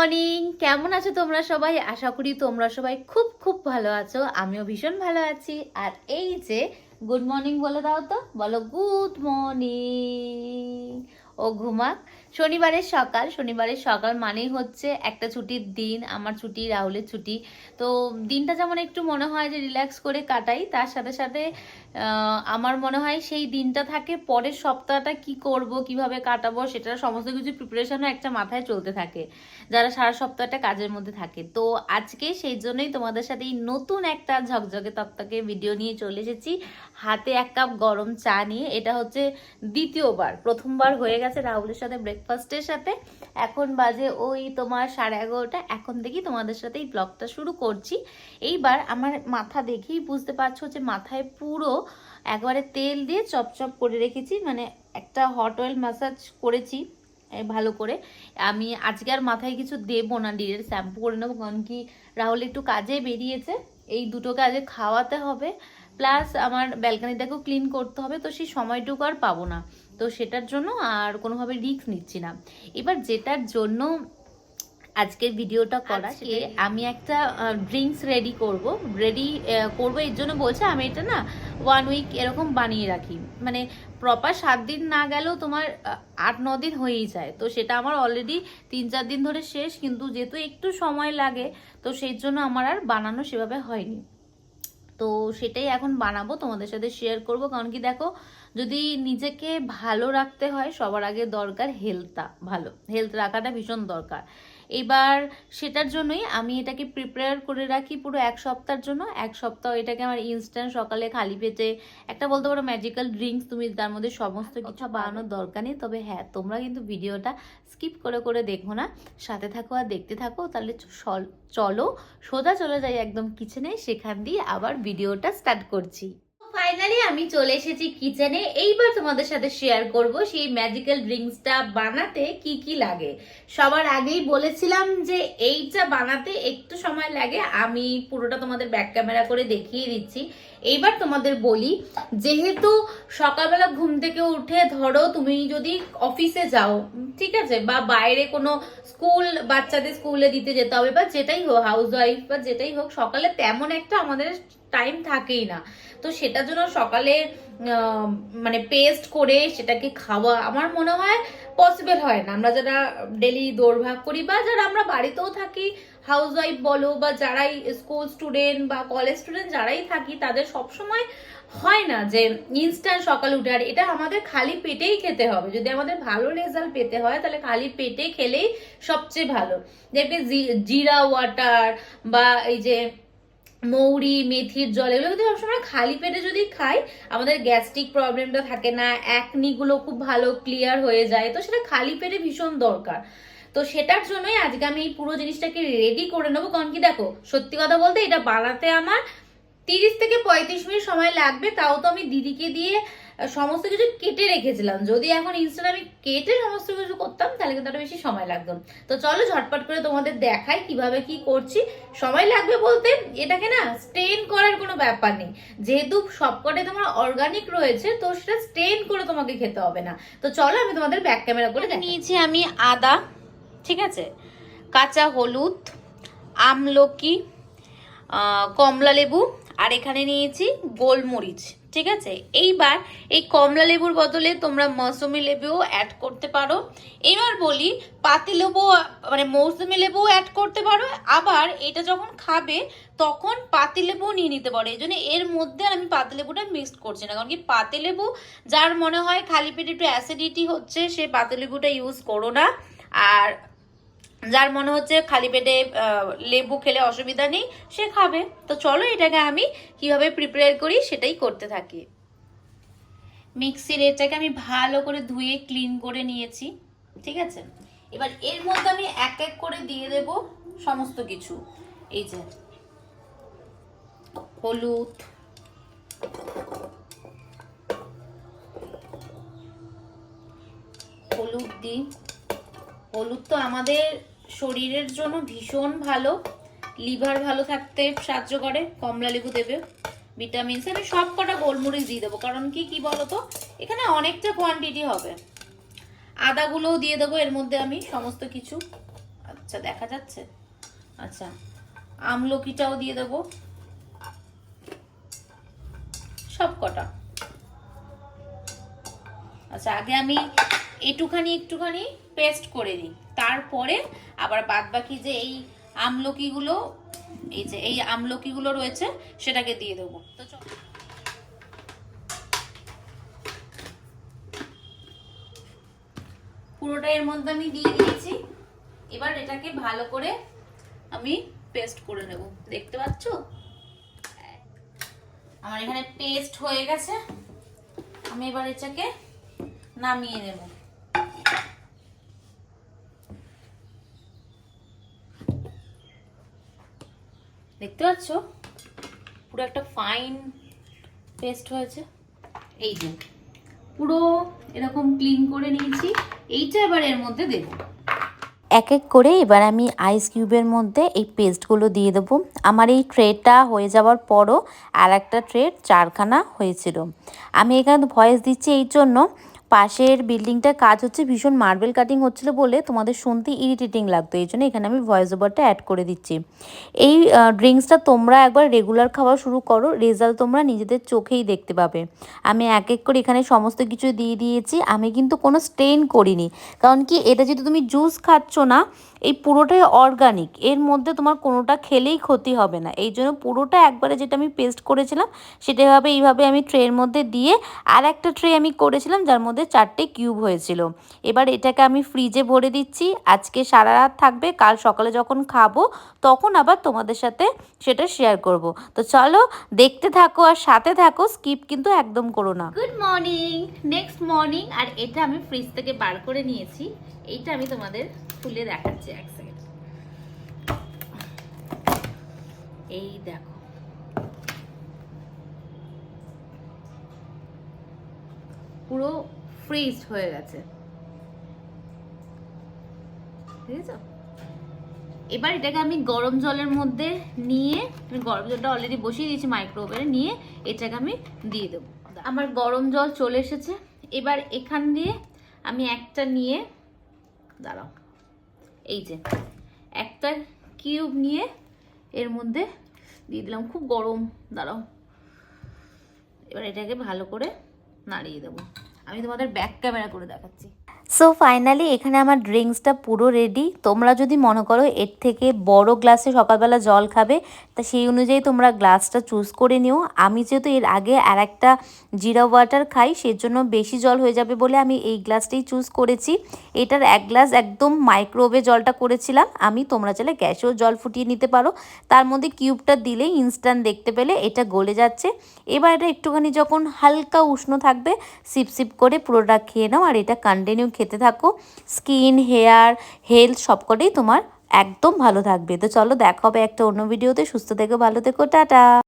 Morning. কেমন আছো তোমরা সবাই? আশা করি তোমরা সবাই খুব খুব ভালো আছো। আমিও ভীষণ ভালো আছি। আর এই যে গুড মর্নিং বলে দাও তো? বলো গুড মর্নিং ও ঘুমাক। শনিবারের সকাল শনিবারের সকাল মানেই হচ্ছে একটা ছুটির দিন, আমার ছুটি, রাহুলের ছুটি। তো দিনটা যেমন একটু মনে হয় যে রিল্যাক্স করে কাটাই, তার সাথে সাথে আমার মনে হয় সেই দিনটা থাকে, পরের সপ্তাহটা কি করব, কীভাবে কাটাবো সেটার সমস্ত কিছু প্রিপারেশনও একটা মাথায় চলতে থাকে, যারা সারা সপ্তাহটা কাজের মধ্যে থাকে। তো আজকে সেই জন্যই তোমাদের সাথে এই নতুন একটা ঝকঝকে তকতকে ভিডিও নিয়ে চলে এসেছি। হাতে এক কাপ গরম চা নিয়ে, এটা হচ্ছে দ্বিতীয়বার, প্রথমবার হয়ে গেছে রাহুলের সাথে ব্রেকফাস্টের সাথে। এখন বাজে ওই তোমার সাড়ে এগারোটা। এখন থেকেই তোমাদের সাথে এই ব্লগটা শুরু করছি। এইবার আমার মাথা দেখেই বুঝতে পারছ যে মাথায় পুরো একবারে তেল দিয়ে চপচপ করে রেখেছি। মানে একটা হট অয়েল ম্যাসাজ করেছি ভালো করে। আমি আজকে আর মাথায় কিছু দেবো না ডিরেক্ট শ্যাম্পু করে নেব। কারণ কি, রাহুল একটু কাজে বেরিয়েছে। এই দুটো কাজে খাওয়াতে হবে। প্লাস আমার ব্যালকানিটাকেও ক্লিন করতে হবে। তো সেই সময়টুকু আর পাবো না। তো সেটার জন্য আর কোনোভাবে রিস্ক নিচ্ছি না। এবার যেটার জন্য আজকের ভিডিওটা করা আজকে আমি একটা ড্রিঙ্কস রেডি করব। রেডি করব এর জন্য বলছে আমি এটা না ওয়ান উইক এরকম বানিয়ে রাখি। মানে প্রপার সাত দিন না গেলেও তোমার আট ন দিন হয়েই যায়। তো সেটা আমার অলরেডি তিন চার দিন ধরে শেষ কিন্তু যেহেতু একটু সময় লাগে তো সেই জন্য আমার আর বানানো সেভাবে হয়নি। তো সেটাই এখন বানাবো, তোমাদের সাথে শেয়ার করব। কারণ কি দেখো, যদি নিজেকে ভালো রাখতে হয়, সবার আগে দরকার হেলথটা ভালো। হেলথ রাখাটা ভীষণ দরকার। এবার সেটার জন্যই আমি এটাকে প্রিপেয়ার করে রাখি পুরো এক সপ্তাহের জন্য। এক সপ্তাহ এটাকে আমার ইনস্ট্যান্ট সকালে খালি পেটে একটা বলতে পারো ম্যাজিক্যাল ড্রিঙ্কস তুমি তার মধ্যে সমস্ত কিছু বানানোর দরকার নেই। তবে হ্যাঁ তোমরা কিন্তু ভিডিওটা স্কিপ করে করে দেখো না। সাথে থাকো আর দেখতে থাকো। তাহলে চল- চলো সোজা চলে যাই একদম কিচেনে সেখান দিয়ে আবার ভিডিওটা স্টার্ট করছি। ফাইনালি আমি চলে এসেছি কিচেনে এইবার তোমাদের সাথে শেয়ার করব সেই ম্যাজিক্যাল ড্রিঙ্কসটা বানাতে কি কি লাগে। সবার আগেই বলেছিলাম যে এইটা বানাতে একটু সময় লাগে। আমি পুরোটা তোমাদের ব্যাক ক্যামেরা করে দেখিয়ে দিচ্ছি। এইবার তোমাদের বলি, যেহেতু সকালবেলা ঘুম থেকে উঠে ধরো তুমি যদি অফিসে যাও, ঠিক আছে, বা বাইরে কোনো স্কুল বাচ্চাদের স্কুলে দিতে যেতে হবে, বা যেটাই হোক হাউস ওয়াইফ বা যেটাই হোক, সকালে তেমন একটা আমাদের টাইম থাকেই না। তো সেটার জন্য সকালে মানে পেস্ট করে সেটাকে খাওয়া আমার মনে হয় পসিবল হয় না। আমরা যারা ডেলি দৌড়ভাগ করি বা যারা আমরা বাড়িতেও থাকি হাউস ওয়াইফ বলো বা যারাই স্কুল স্টুডেন্ট বা কলেজ স্টুডেন্ট যারাই থাকি, তাদের সবসময় হয় না যে ইনস্ট্যান্ট সকালে উঠে। আর এটা আমাদের খালি পেটেই খেতে হবে। যদি আমাদের ভালো রেজাল্ট পেতে হয়, তাহলে খালি পেটে খেলেই সবচেয়ে ভালো। দেখবে জিরা ওয়াটার বা এই যে মৌরি, মেথির জল, এগুলো কিন্তু সবসময় খালি পেটে যদি খাই, আমাদের গ্যাস্ট্রিক প্রবলেমটা থাকে না অ্যাকনিগুলো খুব ভালো ক্লিয়ার হয়ে যায়, তো সেটা খালি পেটে ভীষণ দরকার। তো সেটার জন্যই আজকে আমি এই পুরো জিনিসটাকে রেডি করে নেব, কারণ কি দেখো, সত্যি কথা বলতে এটা বানাতে আমার তিরিশ থেকে পঁয়ত্রিশ মিনিট সময় লাগবে, তাও তো আমি দিদিকে দিয়ে সমস্ত কিছু কেটে রেখেছিলাম। যদি এখন ইনস্ট্যান্ট আমি কেটে সমস্ত কিছু করতাম, তাহলে কিন্তু আরও বেশি সময় লাগতো। তো চলো ঝটপট করে তোমাদের দেখাই কীভাবে কি করছি। সময় লাগবে বলতে এটাকে না স্টেন করার কোনো ব্যাপার নেই। যেহেতু সবকটাই তোমার অর্গানিক রয়েছে, তো সেটা স্টেন করে তোমাকে খেতে হবে না। তো চলো আমি তোমাদের ব্যাক ক্যামেরা করে নিয়েছি আমি আদা, ঠিক আছে? কাঁচা হলুদ, আমলকি কমলা লেবু আর এখানে নিয়েছি গোলমরিচ। ঠিক আছে? এইবার এই কমলা লেবুর বদলে তোমরা মৌসুমি লেবুও অ্যাড করতে পারো। এবার বলি, পাতি লেবু মানে মৌসুমি লেবুও অ্যাড করতে পারো। আবার এটা যখন খাবে, তখন পাতি লেবু নিয়ে নিতে পারো। এই জন্য এর মধ্যে আমি পাতি লেবুটা মিক্সড করছি না। কারণ কি পাতি লেবু, যার মনে হয় খালি পেটে একটু অ্যাসিডিটি হচ্ছে, সে পাতি লেবুটা ইউজ করো না। আর যার মনে হচ্ছে খালি পেটে লেবু খেলে অসুবিধা নেই, সে খাবে। তো চলো এটাকে আমি কীভাবে প্রিপেয়ার করি সেটাই করতে থাকি। মিক্সির এটাকে আমি ভালো করে ধুয়ে ক্লিন করে নিয়েছি, ঠিক আছে? এবার এর মধ্যে আমি এক এক করে দিয়ে দেব সমস্ত কিছু। এই যে, হলুদ হলুদ দিই। হলুদ তো আমাদের শরীরের জন্য ভীষণ ভালো, লিভার ভালো থাকতে সাহায্য করে, কমলা লেবু দেবে, ভিটামিনস, আমি সব কটা গোলমরিচ দিয়ে দেবো। কারণ কি কি বলতো, এখানে অনেকটা কোয়ান্টিটি হবে। আদাগুলোও দিয়ে দেবো, এর মধ্যে আমি সমস্ত কিছু। আচ্ছা দেখা যাচ্ছে? আচ্ছা আমলকিটাও দিয়ে দেবো। সব কটা। আচ্ছা আগে আমি একটুখানি একটুখানি পেস্ট করে নিই। তারপরে আবার বাদ বাকি যে এই আমলকিগুলো, এই যে এই আমলকিগুলো রয়েছে, সেটাকে দিয়ে দেবো। তো পুরোটা এর মধ্যে আমি দিয়ে দিয়েছি। এবার এটাকে ভালো করে আমি পেস্ট করে নেব। দেখতে পাচ্ছ? আমার এখানে পেস্ট হয়ে গেছে। আমি এবার এটাকে নামিয়ে নেব। দেখতে পাচ্ছ? পুরো একটা ফাইন পেস্ট হয়েছে। এই যে, পুরো এরকম ক্লিন করে নিয়েছি। এইটা এবার এর মধ্যে দেবো। এক এক করে এবার আমি আইস কিউবের মধ্যে এই পেস্টগুলো দিয়ে দেবো। আমার এই ট্রেটা হয়ে যাওয়ার পরও আর একটা ট্রে চারখানা হয়েছিল। আমি এখানে ভয়েস দিচ্ছি এই জন্য। পাশের বিল্ডিংটা কাজ হচ্ছে ভীষণ মার্বেল কাটিং হচ্ছিল বলে তোমাদের শুনতে ইরিটেটিং লাগতো, এই জন্য এখানে আমি ভয়েস ওভারটা অ্যাড করে দিচ্ছি। এই ড্রিঙ্কসটা তোমরা একবার রেগুলার খাওয়া শুরু করো রেজাল্ট তোমরা নিজেদের চোখেই দেখতে পাবে। আমি এক এক করে এখানে সমস্ত কিছু দিয়ে দিয়েছি, আমি কিন্তু কোনো স্টেন করিনি। কারণ কি, এটা যেহেতু তুমি জুস খাচ্ছ না এই পুরোটাই অর্গানিক এর মধ্যে তোমার কোনোটা খেলেই ক্ষতি হবে না। এই জন্য পুরোটা একবারে যেটা আমি পেস্ট করেছিলাম, সেটা এভাবে, এইভাবে আমি ট্রের মধ্যে দিয়ে আর একটা ট্রে আমি করেছিলাম, যার মধ্যে চারটে কিউব হয়েছিল। এবার এটাকে আমি ফ্রিজে ভরে দিচ্ছি। আজকে সারা রাত থাকবে, কাল সকালে যখন খাব, তখন আবার তোমাদের সাথে সেটা শেয়ার করব। তো চলো, দেখতে থাকো আর সাথে থাকো স্কিপ কিন্তু একদম করো না। গুড মর্নিং নেক্সট মর্নিং আর এটা আমি ফ্রিজ থেকে বার করে নিয়েছি। এইটা আমি তোমাদের খুলে দেখাচ্ছি এক সেকেন্ড এই দেখো। পুরো ফ্রিজ হয়ে গেছে। বুঝেছ? এবার এটাকে আমি গরম জলের মধ্যে নিয়ে গরম জলটা অলরেডি বসিয়ে দিয়েছি মাইক্রোওভেনে নিয়ে এটাকে আমি দিয়ে দেবো। আমার গরম জল চলে এসেছে। এবার এখান দিয়ে আমি একটা নিয়ে দাঁড়াও। এই যে, একটা কিউব নিয়ে এর মধ্যে দিয়ে দিলাম, খুব গরম। দাঁড়াও, এবার এটাকে ভালো করে নাড়িয়ে দেবো। আমি তোমাদের ব্যাক ক্যামেরা করে দেখাচ্ছি। সো ফাইনালি এখানে আমার ড্রিঙ্কসটা পুরো রেডি তোমরা যদি মনে করো এর থেকে বড় গ্লাসে সকালবেলা জল খাবে, তা সেই অনুযায়ী তোমরা গ্লাসটা চুজ করে নিও। আমি যেহেতু এর আগে আর একটা জিরা ওয়াটার খাই, সেজন্য বেশি জল হয়ে যাবে বলে আমি এই গ্লাসটাই চুজ করেছি। এটার এক গ্লাস একদম মাইক্রোওয়েভে জলটা করেছিলাম। আমি তোমরা চাইলে গ্যাসেও জল ফুটিয়ে নিতে পারো। তার মধ্যে কিউবটা দিলেই ইনস্ট্যান্ট দেখতে পেলে এটা গলে যাচ্ছে। এবার এটা একটুখানি যখন হালকা উষ্ণ থাকবে সিপ সিপ করে পুরোটা খেয়ে নাও আর এটা কন্টিনিউ খেতে থাকো। স্কিন, হেয়ার, হেলথ সবকটাই তোমার একদম ভালো থাকবে। তো চলো দেখা হবে একটা অন্য ভিডিওতে। সুস্থ থেকো, ভালো থেকো, টাটা।